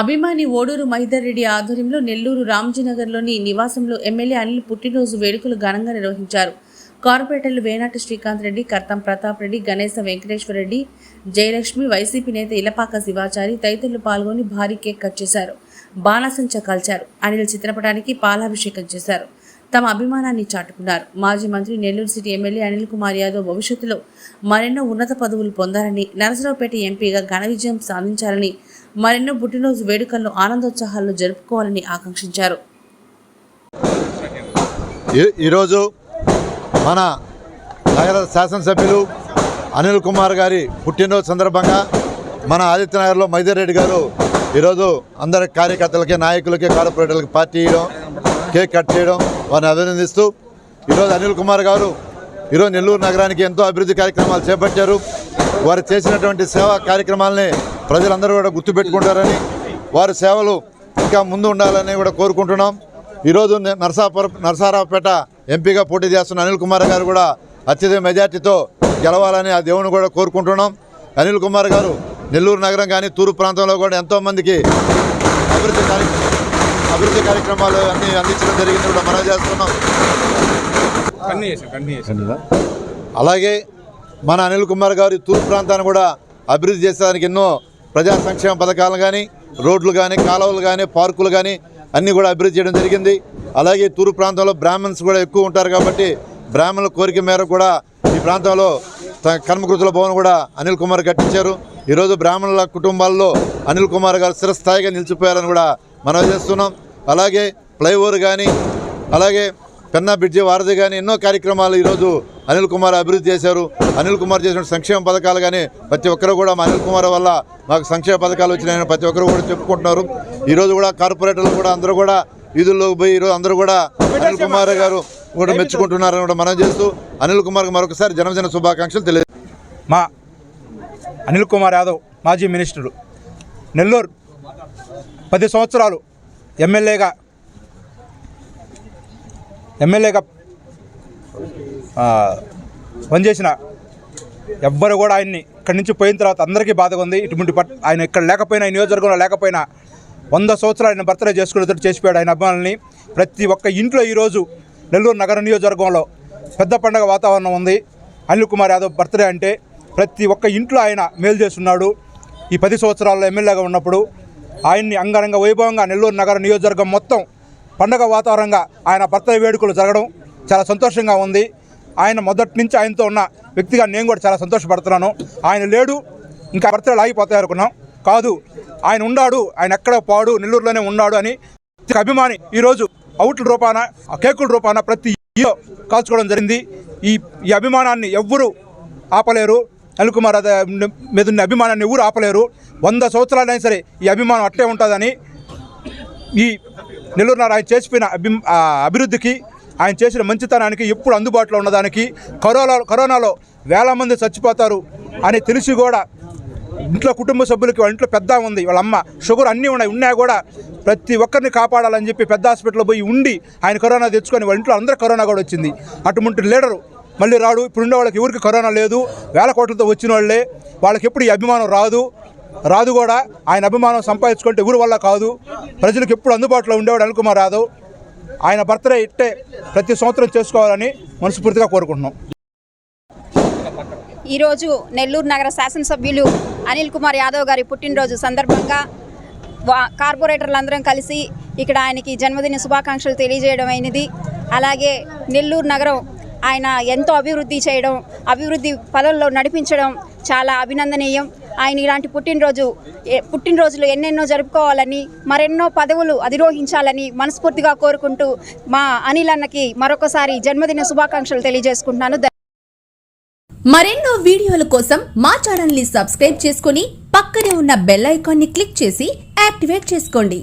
అభిమాని ఓడూరు మహిదర్ రెడ్డి ఆధ్వర్యంలో నెల్లూరు రామ్జీనగర్లోని నివాసంలో ఎమ్మెల్యే అనిల్ పుట్టినరోజు వేడుకలు ఘనంగా నిర్వహించారు. కార్పొరేటర్లు వేనాటి శ్రీకాంత్ రెడ్డి కర్తం ప్రతాప్ రెడ్డి గణేశ వెంకటేశ్వర రెడ్డి జయలక్ష్మి వైసీపీ నేత ఇలపాక శివాచారి తదితరులు పాల్గొని భారీ కేక్ కట్ చేశారు. బాణసంచ కాల్చారు. అనిల్ చిత్రపటానికి పాలాభిషేకం చేశారు. తమ అభిమానాన్ని చాటుకున్నారు. మాజీ మంత్రి నెల్లూరు సిటీ ఎమ్మెల్యే అనిల్ కుమార్ యాదవ్ భవిష్యత్తులో మరెన్నో ఉన్నత పదవులు పొందాలని నరసరావుపేట ఎంపీగా ఘన విజయం సాధించాలని మరెన్నో పుట్టినరోజు వేడుకలను ఆనందోత్సాహాల్లో జరుపుకోవాలని ఆకాంక్షించారు. ఈ- ఈరోజు మన నగర శాసనసభ్యులు అనిల్ కుమార్ గారి పుట్టినరోజు సందర్భంగా మన ఆదిత్యనగర్లో మైదర్ రెడ్డి గారు ఈరోజు అందరి కార్యకర్తలకి నాయకులకి కార్పొరేటర్లకి పార్టీ ఇవ్వడం కేక్ కట్ చేయడం వారిని అభినందిస్తూ ఈరోజు అనిల్ కుమార్ గారు ఈరోజు నెల్లూరు నగరానికి ఎంతో అభివృద్ధి కార్యక్రమాలు చేపట్టారు. వారు చేసినటువంటి సేవా కార్యక్రమాలని ప్రజలందరూ కూడా గుర్తుపెట్టుకుంటారని వారి సేవలు ఇంకా ముందు ఉండాలని కూడా కోరుకుంటున్నాం. ఈరోజు నే- నరసాపుర నరసారావుపేట ఎంపీగా పోటీ చేస్తున్న అనిల్ కుమార్ గారు కూడా అత్యధిక మెజార్టీతో గెలవాలని ఆ దేవుని కూడా కోరుకుంటున్నాం. అనిల్ కుమార్ గారు నెల్లూరు నగరం కానీ తూర్పు ప్రాంతంలో కూడా ఎంతోమందికి అభివృద్ధి కార్యక్రమం అభివృద్ధి కార్యక్రమాలు అన్ని అందించడం జరిగింది కూడా మనం చేస్తున్నాం. అలాగే మన అనిల్ కుమార్ గారు తూర్పు ప్రాంతాన్ని కూడా అభివృద్ధి చేసేదానికి ఎన్నో ప్రజా సంక్షేమ పథకాలు కానీ రోడ్లు కానీ కాలువలు కానీ పార్కులు కానీ అన్నీ కూడా అభివృద్ధి చేయడం జరిగింది. అలాగే తూరు ప్రాంతంలో బ్రాహ్మణ్స్ కూడా ఎక్కువ ఉంటారు కాబట్టి బ్రాహ్మణుల కోరిక మేరకు కూడా ఈ ప్రాంతంలో త- కర్మకృతుల భవన్ కూడా అనిల్ కుమార్ కట్టించారు. ఈరోజు బ్రాహ్మణుల కుటుంబాల్లో అనిల్ కుమార్ గారు స్థిరస్థాయిగా నిలిచిపోయారని కూడా మనం చేస్తున్నాం. అలాగే ఫ్లైఓవర్ కానీ అలాగే పెన్నా బ్రిడ్జి వారధి కానీ ఎన్నో కార్యక్రమాలు ఈరోజు అనిల్ కుమార్ అభివృద్ధి చేశారు. అనిల్ కుమార్ చేసిన సంక్షేమ పథకాలు కానీ ప్రతి ఒక్కరు కూడా మా అనిల్ కుమార్ వల్ల మాకు సంక్షేమ పథకాలు వచ్చినాయని ప్రతి ఒక్కరు కూడా చెప్పుకుంటున్నారు. ఈరోజు కూడా కార్పొరేటర్లు కూడా అందరూ కూడా వీధుల్లోకి పోయి ఈరోజు అందరూ కూడా అనిల్ కుమార్ గారు కూడా మెచ్చుకుంటున్నారని కూడా మనం చేస్తూ అనిల్ కుమార్కి మరొకసారి జన్మదిన శుభాకాంక్షలు తెలియదు మా అనిల్ కుమార్ యాదవ్ మాజీ మినిస్టరు. నెల్లూరు పది సంవత్సరాలు ఎమ్మెల్యేగా ఎమ్మెల్యేగా పనిచేసిన ఎవ్వరు కూడా ఆయన్ని ఇక్కడి నుంచి పోయిన తర్వాత అందరికీ బాధగా ఉంది. ఇటువంటి పట్ ఆయన ఇక్కడ లేకపోయినా ఈ నియోజకవర్గంలో లేకపోయినా వంద సంవత్సరాలు ఆయన బర్త్డే చేసుకునేటట్టు చేసిపోయాడు ఆయన అభిమానుల్ని. ప్రతి ఒక్క ఇంట్లో ఈరోజు నెల్లూరు నగర నియోజకవర్గంలో పెద్ద పండగ వాతావరణం ఉంది. అనిల్ కుమార్ యాదవ్ బర్త్డే అంటే ప్రతి ఒక్క ఇంట్లో ఆయన మేలు చేస్తున్నాడు. ఈ పది సంవత్సరాల్లో ఎమ్మెల్యేగా ఉన్నప్పుడు ఆయన్ని అంగరంగ వైభవంగా నెల్లూరు నగర నియోజకవర్గం మొత్తం పండగ వాతావరణంగా ఆయన బర్త్డే వేడుకలు జరగడం చాలా సంతోషంగా ఉంది. ఆయన మొదటి నుంచి ఆయనతో ఉన్న వ్యక్తిగా నేను కూడా చాలా సంతోషపడుతున్నాను. ఆయన లేడు ఇంకా భర్తలు ఆగిపోతాయి అనుకున్నాం. కాదు ఆయన ఉన్నాడు ఆయన ఎక్కడ పాడు నెల్లూరులోనే ఉన్నాడు అని అభిమాని ఈరోజు అవుట్ల రూపాన ఆ కేకుల రూపాన ప్రతి ఇయో కాల్చుకోవడం జరిగింది. ఈ ఈ అభిమానాన్ని ఎవ్వరూ ఆపలేరు. అనిల్ కుమార్ మీద ఉన్న అభిమానాన్ని ఎవరు ఆపలేరు. వంద సంవత్సరాలైనా సరే ఈ అభిమానం అట్టే ఉంటుందని ఈ నెల్లూరు నారాయణ చేసిపోయిన అభి అభివృద్ధికి ఆయన చేసిన మంచితనానికి ఎప్పుడు అందుబాటులో ఉన్నదానికి కరోనా కరోనాలో వేల మంది చచ్చిపోతారు అని తెలిసి కూడా ఇంట్లో కుటుంబ సభ్యులకి వాళ్ళ ఇంట్లో పెద్ద ఉంది వాళ్ళ అమ్మ షుగర్ అన్నీ ఉన్నాయి ఉన్నా కూడా ప్రతి ఒక్కరిని కాపాడాలని చెప్పి పెద్ద హాస్పిటల్లో పోయి ఉండి ఆయన కరోనా తెచ్చుకొని వాళ్ళ ఇంట్లో అందరూ కరోనా కూడా వచ్చింది. అటువంటి లీడరు మళ్ళీ రాడు. ఇప్పుడు ఉండే వాళ్ళకి ఎవరికి కరోనా లేదు. వేల కోట్లతో వచ్చిన వాళ్ళే. వాళ్ళకి ఎప్పుడు ఈ అభిమానం రాదు. రాదు కూడా. ఆయన అభిమానం సంపాదించుకుంటే ఊరు వల్ల కాదు. ప్రజలకు ఎప్పుడు అందుబాటులో ఉండేవాడు అనుకుమార్ రాదు యాదవ్. ఆయన బర్త్డే ఇట్టే ప్రతి సంవత్సరం చేసుకోవాలని మనస్ఫూర్తిగా కోరుకుంటున్నాం. ఈరోజు నెల్లూరు నగర శాసనసభ్యులు అనిల్ కుమార్ యాదవ్ గారి పుట్టినరోజు సందర్భంగా వా కార్పొరేటర్లందరం కలిసి ఇక్కడ ఆయనకి జన్మదిన శుభాకాంక్షలు తెలియజేయడం అయినది. అలాగే నెల్లూరు నగరం ఆయన ఎంతో అభివృద్ధి చేయడం అభివృద్ధి పనుల్లో నడిపించడం చాలా అభినందనీయం. ఆయన ఇలాంటి పుట్టినరోజు పుట్టినరోజులు ఎన్నెన్నో జరుపుకోవాలని మరెన్నో పదవులు అధిరోహించాలని మనస్ఫూర్తిగా కోరుకుంటూ మా అనిల్ అన్నకి మరొకసారి జన్మదిన శుభాకాంక్షలు తెలియజేసుకుంటున్నాను. మరెన్నో వీడియోల కోసం మా ఛానల్ని సబ్స్క్రైబ్ చేసుకుని పక్కనే ఉన్న బెల్ ఐకాన్ని క్లిక్ చేసి యాక్టివేట్ చేసుకోండి.